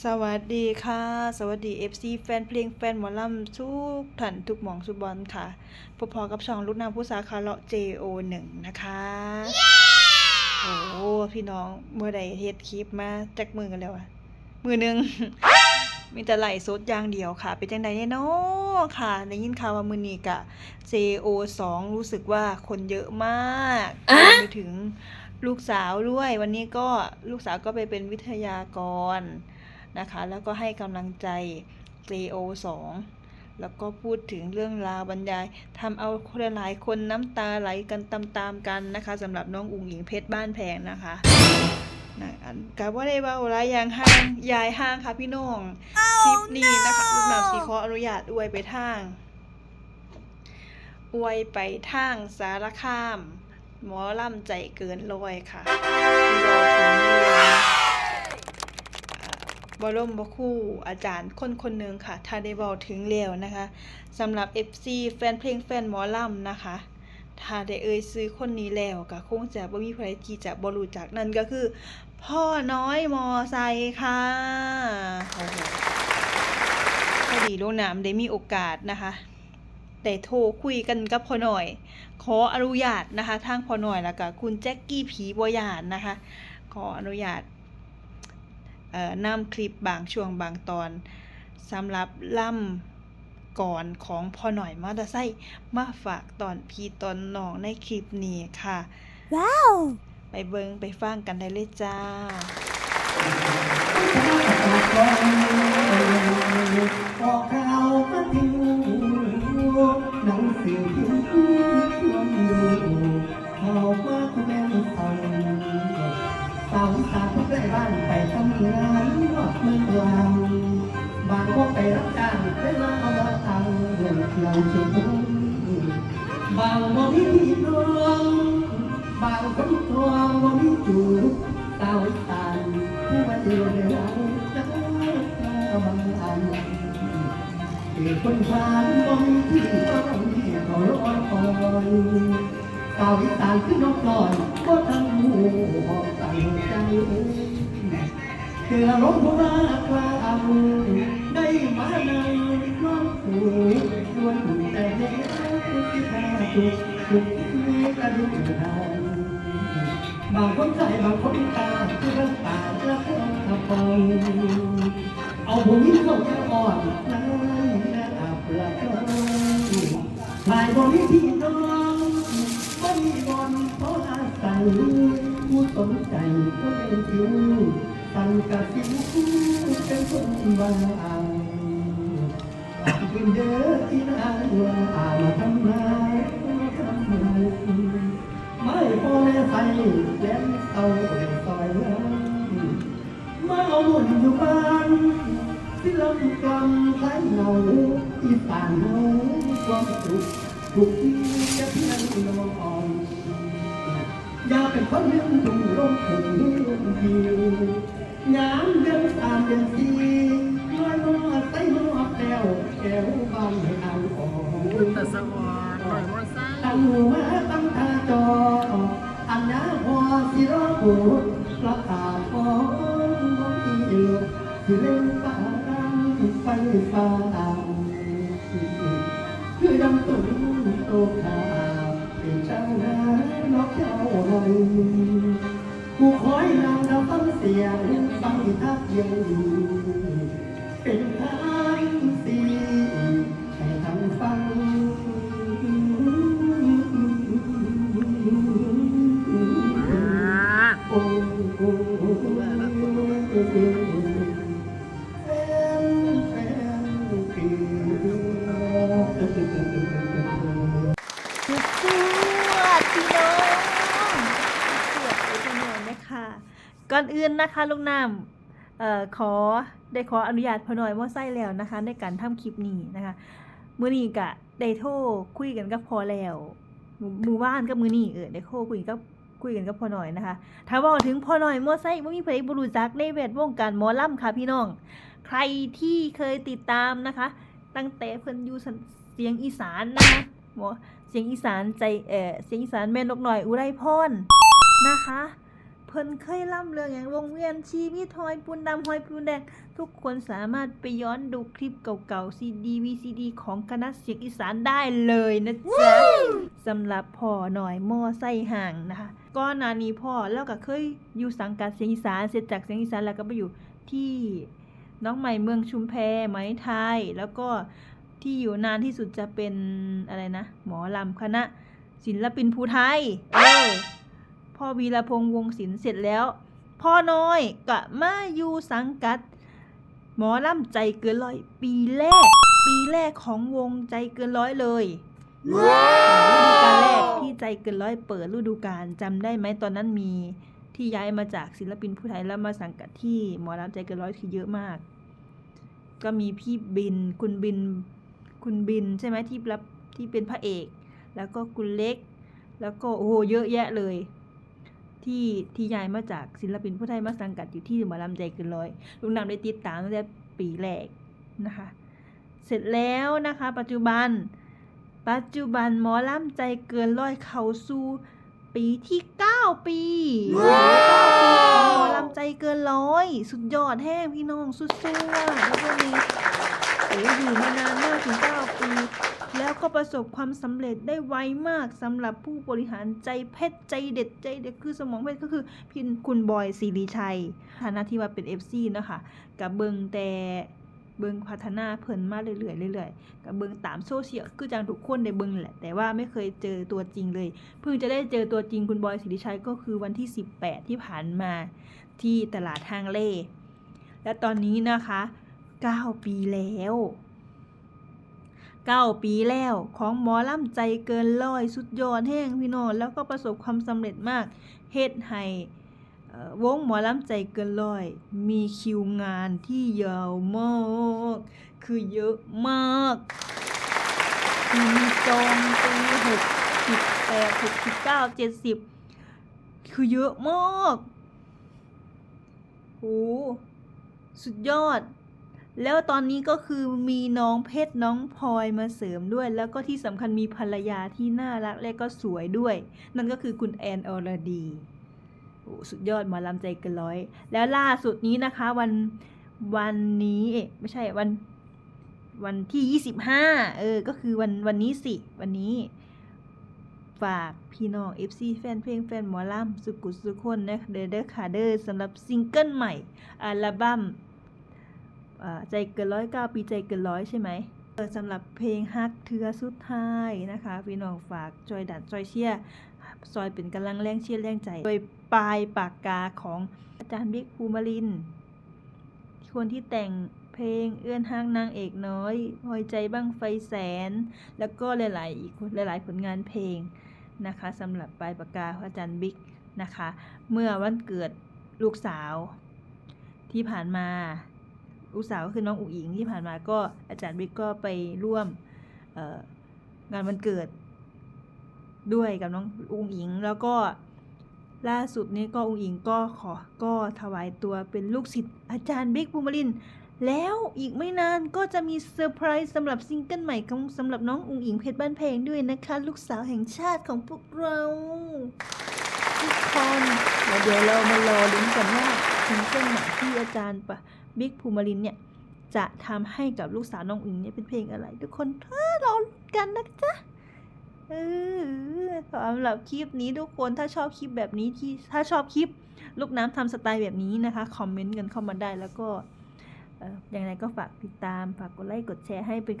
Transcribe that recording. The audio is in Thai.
สวัสดีค่ะ สวัสดี FC แฟนเพลงแฟนหมอลำทุกท่านทุกหมองสุบอลค่ะพบพอกับช่องลูกน้ำผู้สาคาเลาะ JO1 นะคะ โอ้พี่น้องเมื่อใดเฮ็ดคลิปมาจักมือกันแล้วอะมือหนึงมีแต่ไหลฟ์สดอย่างเดียวค่ะ เป็นจังใดแน่เนาะค่ะได้ยินข่าวว่ามือนี้กะ JO2 รู้สึกว่าคนเยอะมากรวมไปถึงลูกสาวด้วย วันนี้ก็ลูกสาวก็ไปเป็นวิทยากร นะคะ แล้วก็ให้กำลังใจ JO 2แล้วก็พูดถึงเรื่องราวบรรยายทำเอาคนหลายคนน้ำตาไหลกันตามๆกันนะคะสำหรับน้องอุ๋งหญิงเพชรบ้านแพงนะคะนะกับว่าได้เบาหลายยางห้างยายห้างค่ะพี่น้อง คลิปนี้นะคะลูกนำสีขออนุญาตอวยไปทาง อวยไปทางสารคาม หมอล่ำใจเกินร้อยค่ะรอถึงเรื่อ บรมบคู่อาจารย์คนคนหนึ่งค่ะถ้าได้บอกถึงแล้วนะคะสำหรับ FC แฟนเพลงแฟนหมอลำนะคะถ้าได้เอ่ยซื้อคนนี้แล้วก็คงจะบ่มีใครที่จะบ่รู้จักนั่นก็คือ พ่อน้อยมอไซค่ะโอ้โหพอดีลูกน้ำได้มีโอกาสนะคะได้โทรคุยกันกับพ่อหน่อย ขออนุญาตนะคะ ทางพ่อหน่อยแล้วก็คุณแจ็คกี้ผีบอยานนะคะ ขออนุญาต นำคลิปบางช่วงบางตอนสำหรับล่ำก่อนของพ่อหน่อยมอเตอร์ไซค์มาฝากตอนพี่ตอนน้องในคลิปนี้ค่ะ ว้าว ไปเบิงไปฟังกันได้เลยจ้า ออกข่าว งานนอกเมืองลางบางก็ไปรับจ้างเวลาละตังเงินเราชุมบางบ่มีที่รวงบางคนทวงบ่มีจูสาวสานผู้มาเดียวในเราจังบางอันที่คนผ่านมองที่ต้องที่เขารอคอยเก่าอีสานคือนกลอยก็ทั้งหูหอบใส่ใจ เกือร้องผู้รักลาได้มาในน้องหูชวนแต่เด็กที่แพ้ทุกทุกที่กระดุกดานบางคนใจบางคนตาที่รักตาและคนทำไปเอาผู้หญิงเข้าใจอ่อนนั่นแม่อาเปลือกชายบ่มีพี่น้องบ่มีบอนเพราะอาศัยผู้สนใจผู้เป็นจิว ตันกะสิวเป็นคนบางอางขอบคุณเด้อที่น่าว่าอามาทำมาทำไมไม่พอแม่ใส่แย้มเอาซอยเงินมาเอาหมุนอยู่บ้านที่ลำกำคล้ายเงาอีสานเฮาความสุขทุกที่จะเพียงนอนอย่าเป็นคนเรื่องถุงร่มถุงเรื่องดี งามเดือนสามเดือนสี่มาโนใส่โนแก้วแก้วบางให้เอาออกแต่สมองหน่อยมอไซค์ตั้งหูมาตั้งตาจออันยาพอสิรอปูรักตาพอบ่มีเดียวสิเล่นฟ้าดังไฟฟ้าคือดำตุ้งโตขาเป็นเจ้าหน้านกเจ้าหน่อยกูคอยนางเราฟังเสียง ฟังอีทักเดียวเป็นทางสีให้ทางฟังโอ้โหแฟนแฟนปีสุดสวดพี่น้องสวดไปที่นี่นะคะก่อนอื่นนะคะลูกน้ำ เอ่อขอได้ขออนุญาตพอหน่อยว่าไส้แล้วนะคะ ในการทำคลิปนี้นะคะมือนี้กะได้โทรคุยกันกับพอแล้วมือมือว่านกับมือนี้เออได้โทรคุยกับคุยกันกับพอหน่อยนะคะ ถ้าบอกถึงพอหน่อยมอไซค์ว่มีเพลงบรูจักในเวทวงการหมอล่ำค่ะพี่น้อง ใครที่เคยติดตามนะคะ ตั้งแต่เพิ่นอยู่เสียงอีสานนะคะหมอเสียงอีสานใจเออเสียงอีสานแม่นกหน่อยอุไรพรนะคะ เพิ่นเคยล่ำเรื่องอย่างวงเวียนชีวิตหอยปูนดำหอยปูนแดง ทุกคนสามารถไปย้อนดูคลิปเก่าๆซีดีวีซีดีของคณะเสียงอีสานได้เลยนะจ๊ะสำหรับพ่อหน่อยมอไส้ห่างนะคะก่อนหน้านี้พ่อแล้วก็เคยอยู่สังกัดเสียงอีสานเสร็จจากเสียงอีสานแล้วก็ไปอยู่ที่น้องใหม่เมืองชุมแพไหมไทย แล้วก็ที่อยู่นานที่สุดจะเป็นอะไรนะ หมอลำคณะศิลปินภูไทยเออ พ่อวีรพงษ์วงศิลป์เสร็จแล้ว พ่อน้อยก็มาอยู่สังกัด หมอลำใจเกินร้อย ปีแรก ปีแรกของวงใจเกินร้อยเลยฤดูกาลแรกที่ใจเกินร้อยเปิดฤดูกาลจำได้ไหมตอนนั้นมีที่ย้ายมาจากศิลปินผู้ไทยแล้วมาสังกัดที่หมอลำใจเกินร้อยคือเยอะมาก ก็มีพี่บิน คุณบิน คุณบินใช่ไหมที่รับที่เป็นพระเอก แล้วก็คุณเล็ก แล้วก็โอ้โหเยอะแยะเลย ที่ที่ย้ายมาจากศิลปินผู้ไทยมาสังกัดอยู่ที่หมอลำใจเกินร้อยลุงดำได้ติดตามตั้งแต่ปีแรกนะคะ เสร็จแล้วนะคะ ปัจจุบัน ปัจจุบันหมอลำใจเกินร้อยเข้าสู่ปีที่ 9 ปีเก้าปีของหมอลำใจเกินร้อย สุดยอดแห้งพี่น้องสุดๆแล้วก็มีโอ้อยู่มานานมากถึง9ปี แล้วก็ประสบความสำเร็จได้ไวมากสำหรับผู้บริหารใจเพชรใจเด็ดใจเด็ดคือสมองเพชรก็คือพี่คุณบอยศิริชัยฐานะที่ว่าเป็น FC เนะคะกับเบิงแต่เบิงพัฒนาเพิ่นมาเรื่อยๆเรื่อยๆกับเบิงตามโซเชียลคือจังทุกคนได้เบิงแหละ แต่ว่าไม่เคยเจอตัวจริงเลย เพิ่งจะได้เจอตัวจริงคุณบอยศิริชัยก็คือวันที่ 18 ที่ผ่านมาที่ตลาดทางเล่ และตอนนี้นะคะ 9 ปีแล้ว 9ปีแล้วของหมอลำใจเกินร้อยสุดยอดแห้งพี่น้องแล้วก็ประสบความสำเร็จมากเฮ็ดให้วงหมอลำใจเกินร้อย มีคิวงานที่ยาวมากคือเยอะมากมีจองปีหกสิบแปดหกสิบเก้าเจ็ดสิบคือเยอะมากโอ้สุดยอด แล้วตอนนี้ก็คือมีน้องเพชรน้องพลอยมาเสริมด้วย แล้วก็ที่สำคัญมีภรรยาที่น่ารักและก็สวยด้วย นั่นก็คือคุณแอนอรดีสุดยอดหมอลำใจเกินร้อย แล้วล่าสุดนี้นะคะวันวันนี้เอ๊ะไม่ใช่วันวันที่ยี่สิบห้าเออ ก็คือวันวันนี้สิ วันนี้ฝากพี่น้อง FC แฟนเพลงแฟนหมอลำสุกุสุคนนะเด้อเด้อค่ะเด้อสำหรับซิงเกิลใหม่ อัลบั้ม ใจเกินร้อยเก้าปีใจเกินร้อยใช่ไหมเออสำหรับเพลงฮักเทือสุดท้ายนะคะพี่น้องฝากจอยดันจอยเชียซอยเป็นกำลังแรงเชียร์แรงใจ โดยปลายปากกาของอาจารย์บิ๊กภูมิลินทร์คนที่แต่งเพลงเอื้อนห้างนางเอกน้อยหอยใจบ้างไฟแสน แล้วก็หลายๆอีกหลาย ๆ ผลงานเพลงนะคะสำหรับปลายปากกาอาจารย์บิ๊กนะคะ เมื่อวันเกิดลูกสาวที่ผ่านมา ลูกสาวก็คือน้องอุ๋งอิงที่ผ่านมาก็อาจารย์บิ๊กก็ไปร่วมงานวันเกิดด้วยกับน้องอุ๋งอิง แล้วก็ล่าสุดนี้ก็อุ๋งอิงก็ขอก็ถวายตัวเป็นลูกศิษย์อาจารย์บิ๊กภูมิลินแล้วอีกไม่นานก็จะมีเซอร์ไพรส์สำหรับซิงเกิลใหม่ของสำหรับน้องอุ๋งอิงเพชรบ้านเพลงด้วยนะคะ ลูกสาวแห่งชาติของพวกเราทุกคนแล้วเดี๋ยวเรามารอลุ้นกันว่าซิงเกิลใหม่ที่อาจารย์ปะ บิ๊กภูมิลินเนี่ยจะทำให้กับลูกสาวน้องอิงเนี่ยเป็นเพลงอะไร ทุกคนถ้ารอกันนะจ๊ะเออสำหรับคลิปนี้ทุกคนถ้าชอบคลิปแบบนี้ที่ถ้าชอบคลิป ลูกน้ำทำสไตล์แบบนี้นะคะคอมเมนต์กันเข้ามาได้แล้วก็อย่างไรก็ฝากติดตามฝากกดไลค์กดแชร์ให้เป็นกำลัง